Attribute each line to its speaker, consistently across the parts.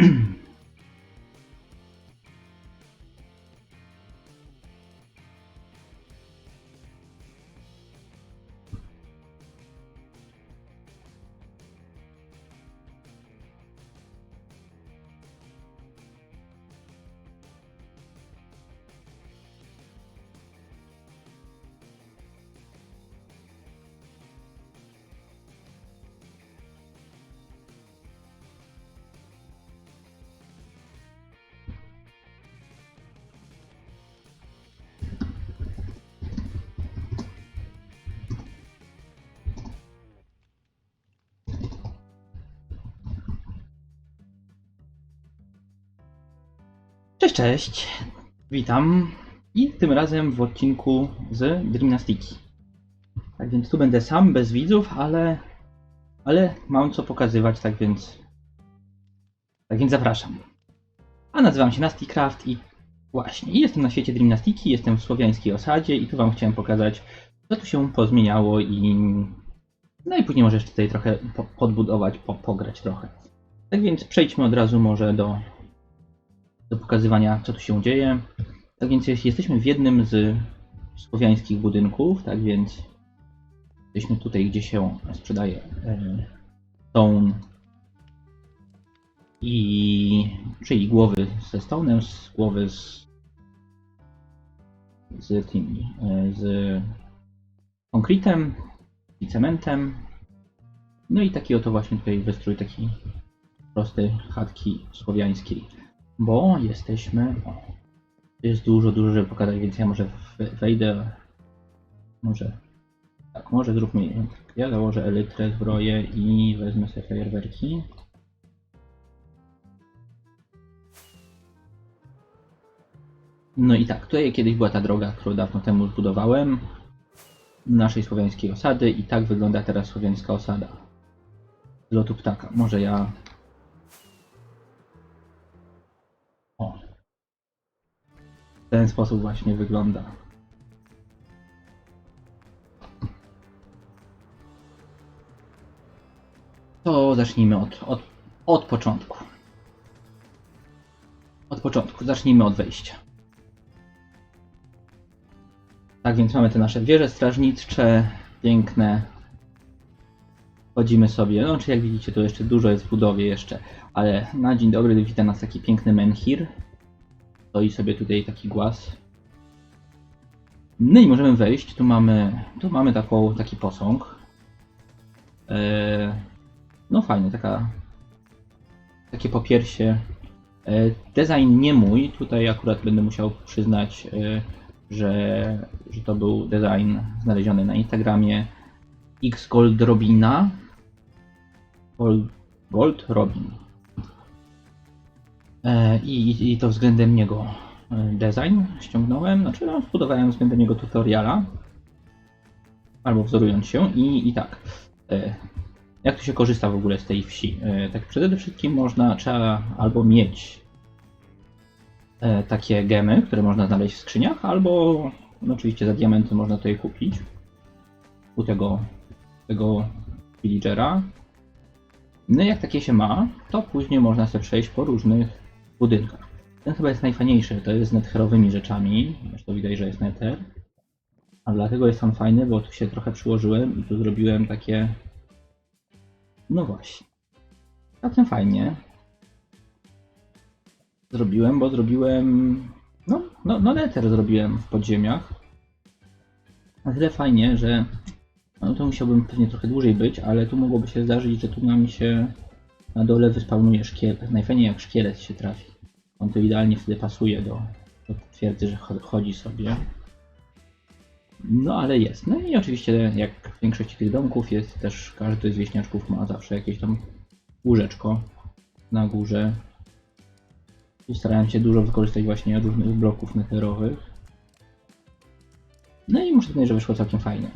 Speaker 1: mm Cześć. Witam. I tym razem w odcinku z Gymnastyki. Tak więc tu będę sam, bez widzów, ale, ale mam co pokazywać, tak więc, tak więc zapraszam. A nazywam się Nastycraft i właśnie, jestem na świecie Gimnastyki, jestem w słowiańskiej osadzie i tu wam chciałem pokazać, co tu się pozmieniało i no i później może jeszcze tutaj trochę po, podbudować, po, pograć trochę. Tak więc przejdźmy od razu może do do pokazywania, co tu się dzieje. Tak więc jest- jesteśmy w jednym z słowiańskich budynków, tak więc jesteśmy tutaj, gdzie się sprzedaje stone i czyli głowy ze stone'em, z głowy z z e, z konkretem i cementem. No i taki oto właśnie tutaj wystrój taki prosty chatki słowiańskiej bo jesteśmy. O, jest dużo, dużo, żeby pokazać, więc ja może we- wejdę. Może. Tak, może zróbmy. Ja założę elytrę, zbroję i wezmę sobie fajerwerki. No i tak, tutaj kiedyś była ta droga, którą dawno temu zbudowałem. Naszej słowiańskiej osady i tak wygląda teraz słowiańska osada. Z lotu ptaka. Może ja ten sposób właśnie wygląda. To zacznijmy od, od, od początku. Od początku. Zacznijmy od wejścia. Tak więc mamy te nasze wieże strażnicze, piękne. Chodzimy sobie, no czy jak widzicie, to jeszcze dużo jest w budowie jeszcze, ale na dzień dobry wita nas taki piękny menhir. Stoi sobie tutaj taki głaz. No i możemy wejść. Tu mamy, tu mamy taką, taki posąg. Eee, no fajnie, taka takie popiersie. Eee, design nie mój. Tutaj akurat będę musiał przyznać, e, że, że to był design znaleziony na Instagramie X Gold Robina. Gold, Gold Robin. E, I, i- to względem niego e, design ściągnąłem, znaczy no, zbudowałem względem niego tutoriala, albo wzorując się i, i tak. e, Jak tu się korzysta w ogóle z tej wsi? Tak przede wszystkim można, trzeba albo mieć takie gemy, które można znaleźć w skrzyniach, albo no, oczywiście za diamenty można to je kupić u tego, tego villagera. No i jak takie się ma, to później można sobie przejść po różnych budynkach. Ten chyba jest najfajniejszy, to jest z netherowymi rzeczami. Zresztą widać, że jest nether. A dlatego jest on fajny, bo tu się trochę przyłożyłem i tu zrobiłem takie... No właśnie. Całkiem fajnie. Zrobiłem, bo zrobiłem... No, no, no nether zrobiłem w podziemiach. Na tyle fajnie, że no to musiałbym pewnie trochę dłużej być, ale tu mogłoby się zdarzyć, że tu nam się na dole wyspawnuje szkielet. Najfajniej jak szkielet się trafi. On to idealnie wtedy pasuje do, do twierdzy, że cho- chodzi sobie. No ale jest. No i oczywiście jak w większości tych domków jest też każdy z wieśniaczków ma zawsze jakieś tam łóżeczko na górze. Tu starałem się dużo wykorzystać właśnie różnych bloków netherowych. No i muszę powiedzieć, że wyszło całkiem fajnie.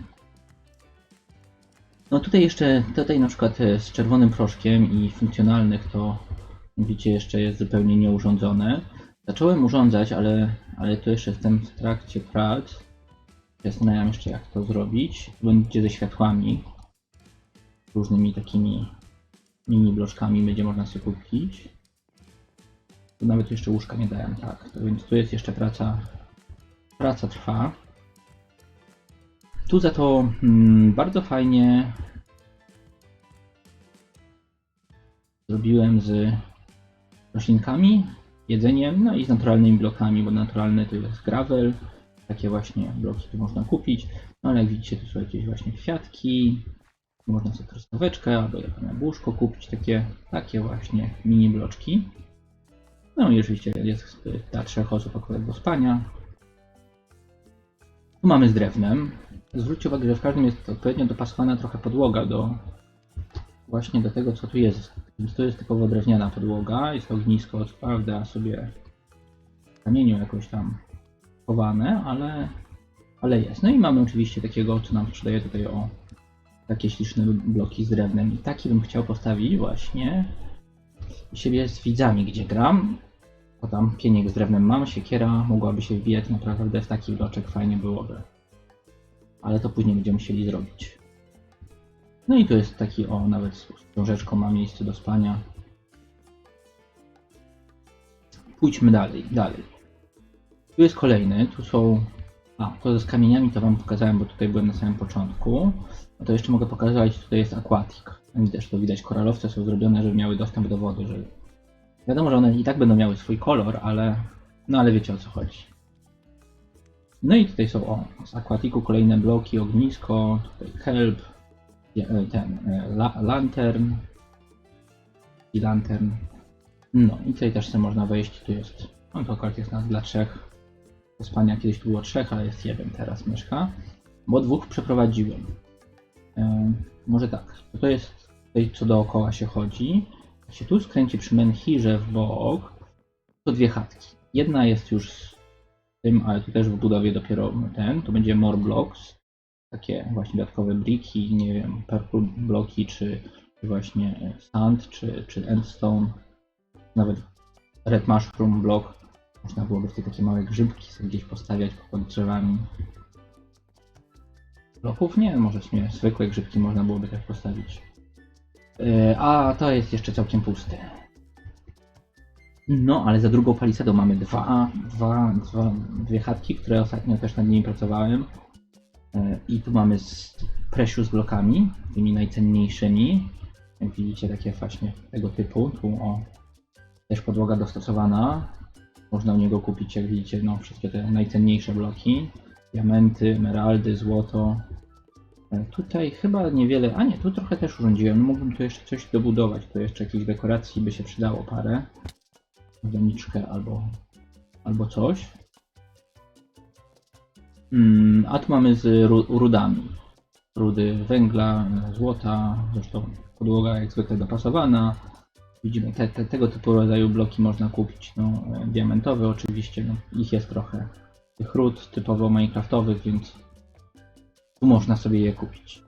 Speaker 1: No tutaj jeszcze, tutaj na przykład e, z czerwonym proszkiem i funkcjonalnych to widzicie jeszcze jest zupełnie nieurządzone. Zacząłem urządzać, ale, ale to jeszcze jestem w trakcie prac. Zastanawiam jeszcze jak to zrobić. Będzie ze światłami. Różnymi takimi mini bloczkami będzie można sobie kupić. Tu nawet jeszcze łóżka nie dałem, tak. To więc tu jest jeszcze praca. Praca trwa. Tu za to mm, bardzo fajnie zrobiłem z roślinkami, jedzeniem, no i z naturalnymi blokami, bo naturalny to jest gravel, takie właśnie bloki tu można kupić, no ale jak widzicie tu są jakieś właśnie kwiatki, można sobie truskaweczkę albo jak na łóżko kupić, takie, takie właśnie mini bloczki. No i oczywiście jest dla trzech osób akurat do spania. Tu mamy z drewnem. Zwróćcie uwagę, że w każdym jest odpowiednio dopasowana trochę podłoga do właśnie do tego, co tu jest. Więc to jest typowo drewniana podłoga, jest ognisko, co prawda sobie w kamieniu jakoś tam chowane, ale, ale jest. No i mamy oczywiście takiego, co nam sprzedaje tutaj o takie śliczne bloki z drewnem. I taki bym chciał postawić właśnie siebie z widzami, gdzie gram. Bo tam pieniek z drewnem mam, siekiera mogłaby się wbijać naprawdę w taki bloczek, fajnie byłoby. Ale to później będziemy musieli zrobić. No i tu jest taki, o, nawet z książeczką ma miejsce do spania. Pójdźmy dalej, dalej. Tu jest kolejny, tu są... A, to z kamieniami to wam pokazałem, bo tutaj byłem na samym początku. No to jeszcze mogę pokazać, tutaj jest aquatic. Też to widać, koralowce są zrobione, żeby miały dostęp do wody, żeby... Wiadomo, że one i tak będą miały swój kolor, ale... No ale wiecie o co chodzi. No i tutaj są, o, z aquatiku kolejne bloki, ognisko, tutaj kelp, e, ten, e, la, lantern i lantern. No i tutaj też sobie można wejść, tu jest, no to akurat jest nas dla trzech. Do spania kiedyś tu było trzech, ale jest jeden teraz mieszka, bo dwóch przeprowadziłem. E, może tak, to jest tutaj co dookoła się chodzi. Się tu skręci przy menhirze w bok, to dwie chatki. Jedna jest już z tym, ale tu też w budowie dopiero ten, to będzie more blocks, takie właśnie dodatkowe briki, nie wiem, purple bloki, czy, czy właśnie sand, czy, czy endstone, nawet red mushroom block. Można byłoby tutaj takie małe grzybki sobie gdzieś postawiać pod drzewami. Bloków nie, może sumie zwykłe grzybki można byłoby tak postawić. Yy, A to jest jeszcze całkiem pusty. No, ale za drugą palisadą mamy dwa, dwa, dwa, dwie chatki, które ostatnio też nad nimi pracowałem. E, I tu mamy z precious blokami, tymi najcenniejszymi. Jak widzicie, takie właśnie tego typu. Tu o, też podłoga dostosowana. Można u niego kupić, jak widzicie, no, wszystkie te najcenniejsze bloki. Diamenty, emeraldy, złoto. Tutaj chyba niewiele, a nie, tu trochę też urządziłem. Mógłbym tu jeszcze coś dobudować. Tu jeszcze jakichś dekoracji by się przydało parę doniczkę albo, albo coś. Mm, a tu mamy z ru- rudami. Rudy węgla, złota, zresztą podłoga jak zwykle dopasowana. Widzimy, te, te, tego typu rodzaju bloki można kupić. No, e, diamentowe oczywiście, no, ich jest trochę. Tych rud typowo minecraftowych, więc można sobie je kupić.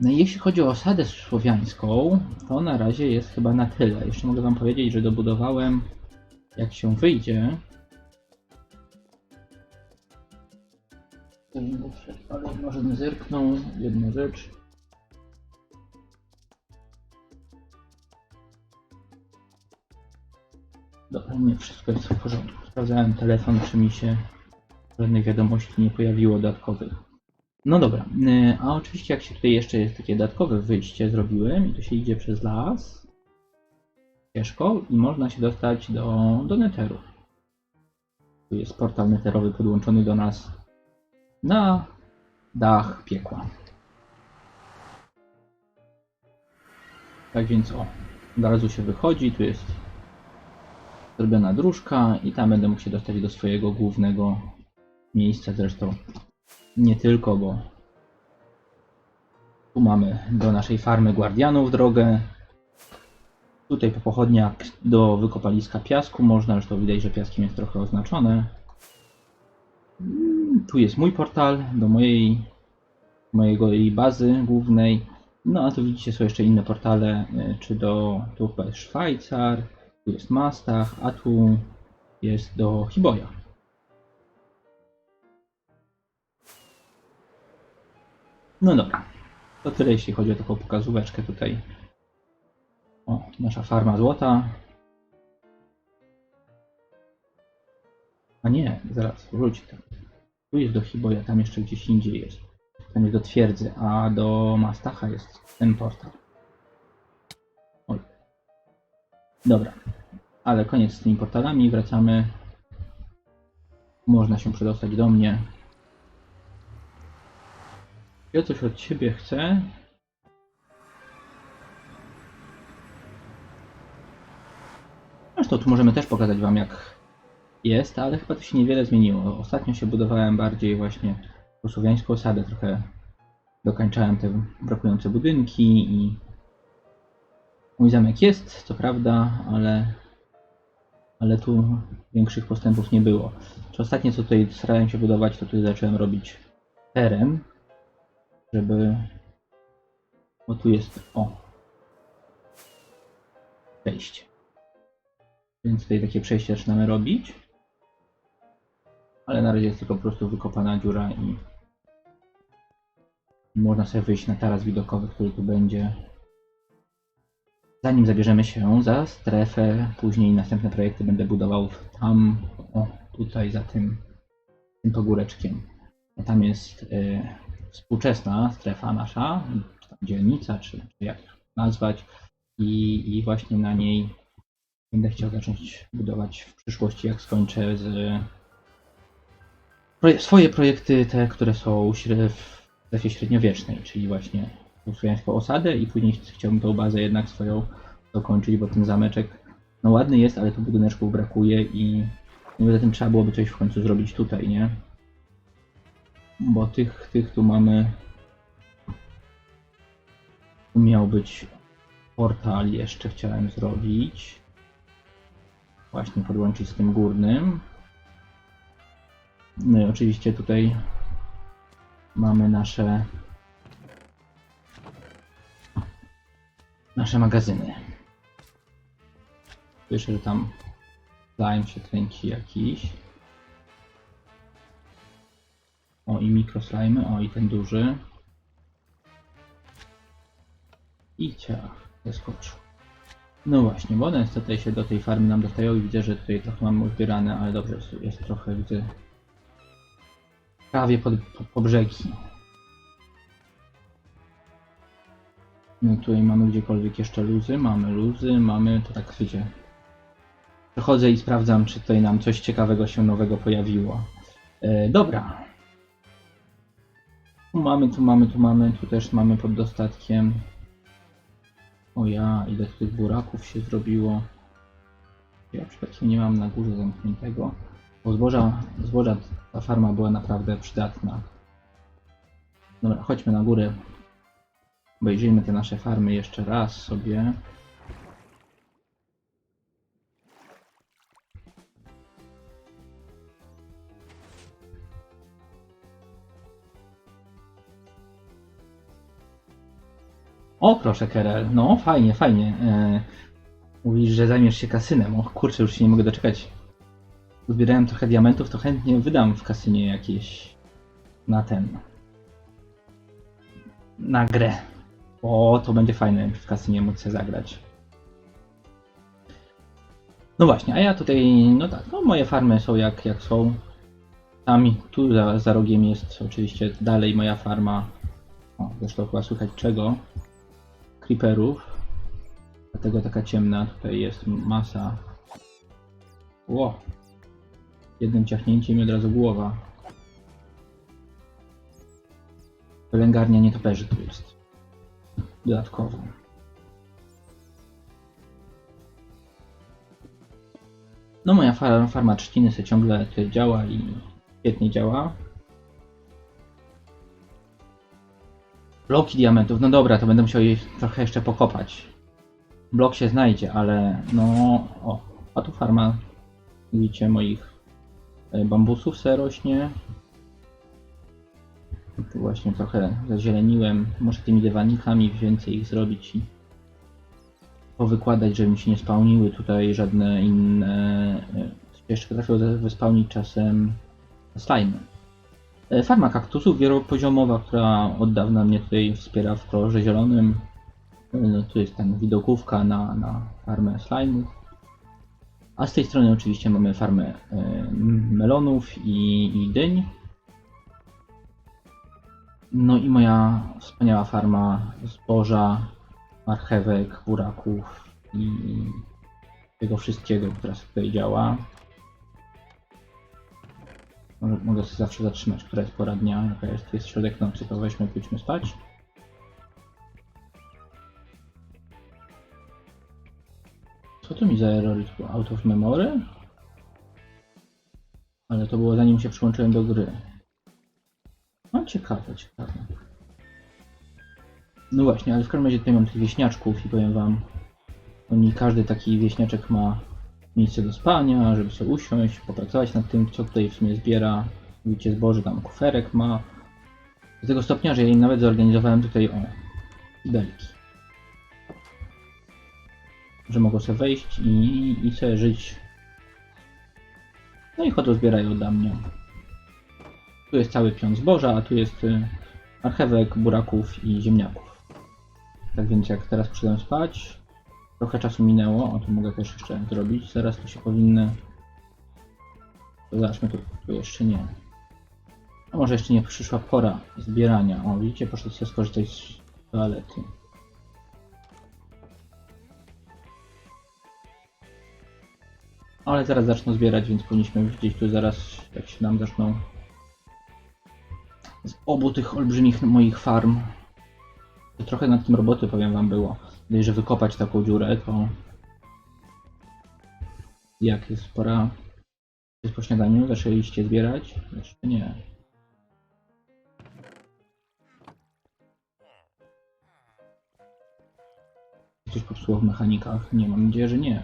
Speaker 1: No i jeśli chodzi o osadę słowiańską, to na razie jest chyba na tyle. Jeszcze mogę wam powiedzieć, że dobudowałem, jak się wyjdzie. Ale może bym zerknął jedną rzecz. Dobra, nie, wszystko jest w porządku. Sprawdzałem telefon, czy mi się żadnych wiadomości nie pojawiło dodatkowych. No dobra, y, a oczywiście jak się tutaj jeszcze jest takie dodatkowe wyjście zrobiłem i tu się idzie przez las ścieżką i można się dostać do, do netheru. Tu jest portal netherowy podłączony do nas na dach piekła. Tak więc o, od razu się wychodzi, tu jest zrobiona dróżka i tam będę mógł się dostać do swojego głównego miejsca zresztą nie tylko, bo tu mamy do naszej farmy guardianów drogę. Tutaj po pochodniach do wykopaliska piasku można, zresztą widać, że piaskiem jest trochę oznaczone. Mm, Tu jest mój portal do mojej mojego bazy głównej. No a tu widzicie są jeszcze inne portale, y, czy do tu chyba jest Szwajcar, tu jest Mastach, a tu jest do Hiboja. No dobra. To tyle jeśli chodzi o taką pokazóweczkę tutaj. O, nasza farma złota. A nie, zaraz, wróć tam. Tu jest do Hiboja, tam jeszcze gdzieś indziej jest. Tam jest do twierdzy, a do Mastacha jest ten portal. Oj. Dobra, ale koniec z tymi portalami, wracamy. Można się przedostać do mnie. Ja coś od ciebie chcę. Zresztą tu możemy też pokazać wam jak jest, ale chyba to się niewiele zmieniło. Ostatnio się budowałem bardziej właśnie po słowiańską osadę, trochę dokańczałem te brakujące budynki i mój zamek jest, co prawda, ale ale tu większych postępów nie było. Czy ostatnie co tutaj starałem się budować, to tutaj zacząłem robić teren, żeby bo tu jest o przejście. Więc tutaj takie przejście zaczynamy robić. Ale na razie jest tylko po prostu wykopana dziura i można sobie wyjść na taras widokowy, który tu będzie. Zanim zabierzemy się za strefę, później następne projekty będę budował tam, o, tutaj za tym, tym pogóreczkiem. A tam jest y, współczesna strefa nasza, czy tam dzielnica, czy, czy jak nazwać. I, I właśnie na niej będę chciał zacząć budować w przyszłości, jak skończę z swoje projekty, te, które są w strefie średniowiecznej, czyli właśnie słowiańską osadę i później chciałbym tą bazę jednak swoją dokończyć, bo ten zameczek no ładny jest, ale tu budyneczków brakuje i poza tym trzeba byłoby coś w końcu zrobić tutaj, nie? Bo tych, tych tu mamy tu miał być portal jeszcze chciałem zrobić właśnie podłączyć z tym górnym no i oczywiście tutaj mamy nasze nasze magazyny. Słyszę, że tam slime się kręci jakiś. O i mikroslimy, o i ten duży. I ciach, zeskoczył. No właśnie, one tutaj się do tej farmy nam dostają i widzę, że tutaj trochę mamy uzbierane, ale dobrze, jest, jest trochę, widzę, prawie pod, po, po brzegi. No tutaj mamy gdziekolwiek jeszcze luzy, mamy luzy, mamy, to tak wiecie, przechodzę i sprawdzam, czy tutaj nam coś ciekawego się nowego pojawiło. E, dobra. Tu mamy, tu mamy, tu mamy, tu też mamy pod dostatkiem. O ja, ile tych buraków się zrobiło. Ja przypadkiem nie mam na górze zamkniętego. Bo zboża, zboża ta farma była naprawdę przydatna. Dobra, chodźmy na górę. Obejrzyjmy te nasze farmy jeszcze raz sobie. O, proszę, Kerel. No, fajnie, fajnie. E, mówisz, że zajmiesz się kasynem. O, kurczę, już się nie mogę doczekać. Zbierałem trochę diamentów, to chętnie wydam w kasynie jakieś na ten. Na grę. O, to będzie fajne w kasynie móc się zagrać. No właśnie, a ja tutaj, no tak, no moje farmy są jak, jak są. Tam tu za, za rogiem jest oczywiście dalej moja farma. O, zresztą chyba słychać czego. Creeperów. Dlatego taka ciemna tutaj jest masa. Ło. Jednym ciachnięciem i od razu głowa. Wylęgarnia nietoperzy tu jest. Dodatkowo. No moja farma, trzciny se ciągle działa i świetnie działa. Bloki diamentów, no dobra, to będę musiał je trochę jeszcze pokopać. Blok się znajdzie, ale no... O, a tu farma, widzicie, moich e, bambusów se rośnie. Tu właśnie trochę zazieleniłem. Muszę tymi dywanikami więcej ich zrobić i powykładać, żeby mi się nie spełniły tutaj żadne inne... e, Jeszcze potrafią wyspełnić czasem slime. E, Farma kaktusów wielopoziomowa, która od dawna mnie tutaj wspiera w kolorze zielonym. No, tu jest tam widokówka na, na farmę slime'ów. A z tej strony oczywiście mamy farmę e, melonów i, i dyń. No i moja wspaniała farma zboża, marchewek, buraków i tego wszystkiego, która tutaj działa. Może, mogę sobie zawsze zatrzymać, która jest pora dnia, jaka jest, jest środek nocy, to weźmy, pójdźmy spać. Co to mi za error? Out of memory? Ale to było zanim się przyłączyłem do gry. No ciekawe, ciekawe. No właśnie, ale w każdym razie tutaj mam tych wieśniaczków i powiem wam, oni każdy taki wieśniaczek ma miejsce do spania, żeby sobie usiąść, popracować nad tym, co tutaj w sumie zbiera. Widzicie, zboże tam kuferek ma. Do tego stopnia, że ja nawet zorganizowałem tutaj o belki. Że mogą sobie wejść i, i sobie żyć. No i chodzą zbierają ode mnie. Tu jest cały pion zboża, a tu jest y, marchewek, buraków i ziemniaków. Tak więc jak teraz przyszedłem spać, trochę czasu minęło, o to mogę też jeszcze zrobić. Zaraz tu się powinny. To zobaczmy, tu, tu jeszcze nie. A może jeszcze nie przyszła pora zbierania. O, widzicie, proszę sobie skorzystać z toalety. Ale zaraz zaczną zbierać, więc powinniśmy widzieć tu zaraz, jak się nam zaczną z obu tych olbrzymich moich farm. To trochę nad tym roboty, powiem wam, było. Gdyż, że wykopać taką dziurę, to jak jest pora jest po śniadaniu, zaczęliście zbierać? Jeszcze nie. Coś popsuło w mechanikach? Nie, mam nadzieję, że nie.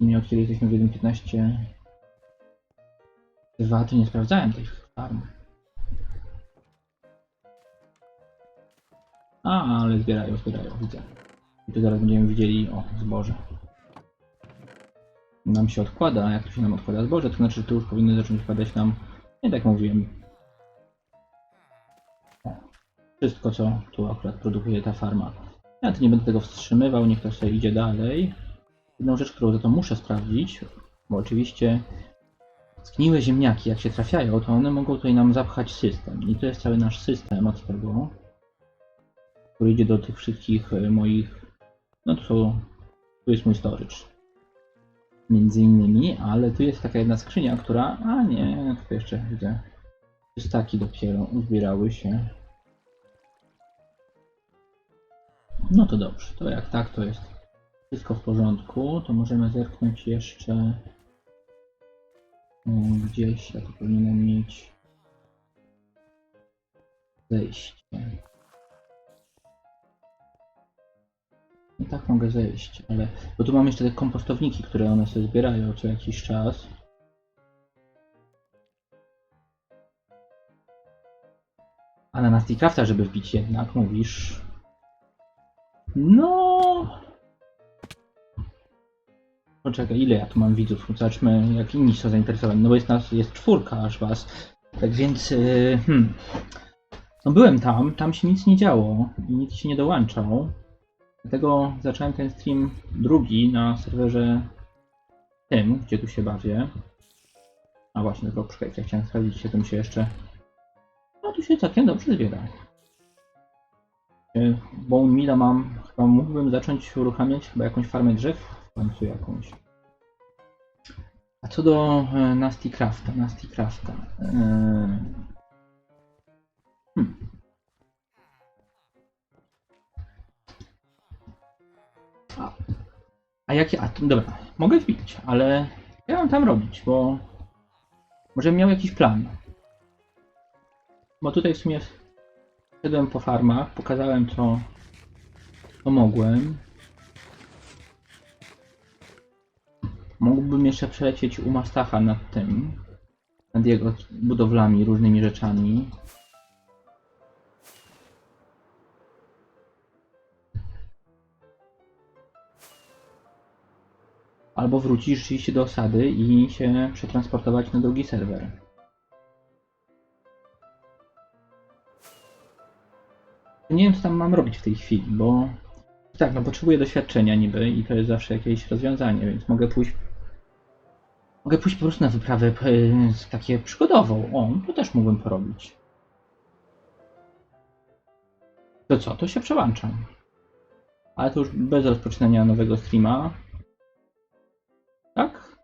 Speaker 1: Nie od kiedy jesteśmy w 1.15 Dwa, to nie sprawdzałem tych farm. A, ale zbierają, zbierają, widzę. I tu zaraz będziemy widzieli, o, zboże. Nam się odkłada, a jak się nam odkłada zboże, to znaczy, że tu już powinny zacząć wpadać nam, nie tak mówiłem, wszystko, co tu akurat produkuje ta farma. Ja tu nie będę tego wstrzymywał, niech to sobie idzie dalej. Jedną rzecz, którą za to muszę sprawdzić, bo oczywiście zgniłe ziemniaki, jak się trafiają, to one mogą tutaj nam zapchać system. I to jest cały nasz system od tego, który do tych wszystkich e, moich, no to tu jest mój storage. Między innymi, ale tu jest taka jedna skrzynia, która, a nie, tu jeszcze widzę, staki dopiero uzbierały się. No to dobrze, to jak tak, to jest wszystko w porządku, to możemy zerknąć jeszcze mm, gdzieś, ja tu powinienem mieć zejście. I tak mogę zejść, ale... Bo tu mam jeszcze te kompostowniki, które one sobie zbierają co jakiś czas. A na Nastycrafta, żeby wbić jednak, mówisz... No... Poczekaj, ile ja tu mam widzów? Zobaczmy, jak inni są zainteresowani. No bo jest nas, jest czwórka aż was. Tak więc, yy, hmm. No byłem tam, tam się nic nie działo i nikt się nie dołączał. Dlatego zacząłem ten stream drugi na serwerze tym, gdzie tu się bawię. A właśnie, tylko poczekajcie, chciałem sprawdzić, czy tu mi się jeszcze... No tu się całkiem dobrze zbiera. Yy, Bone Milla mam, chyba mógłbym zacząć uruchamiać chyba jakąś farmę drzew w końcu jakąś. A co do e, Nasty Crafta, Nasty Crafta. E, hmm. A, a jakie. A, to- dobra, mogę wbić, ale ja mam tam robić, bo może miał jakiś plan. Bo tutaj w sumie szedłem po farmach, pokazałem co, co mogłem. Mógłbym jeszcze przelecieć u Mastacha nad tym, nad jego budowlami, różnymi rzeczami. Albo wrócić rzeczywiście do osady i się przetransportować na drugi serwer. Nie wiem, co tam mam robić w tej chwili, bo tak, no potrzebuję doświadczenia niby i to jest zawsze jakieś rozwiązanie, więc mogę pójść Mogę pójść po prostu na wyprawę z- takie przygodową. O, to też mógłbym porobić. To co, to się przełączam. Ale to już bez rozpoczynania nowego streama. Tak?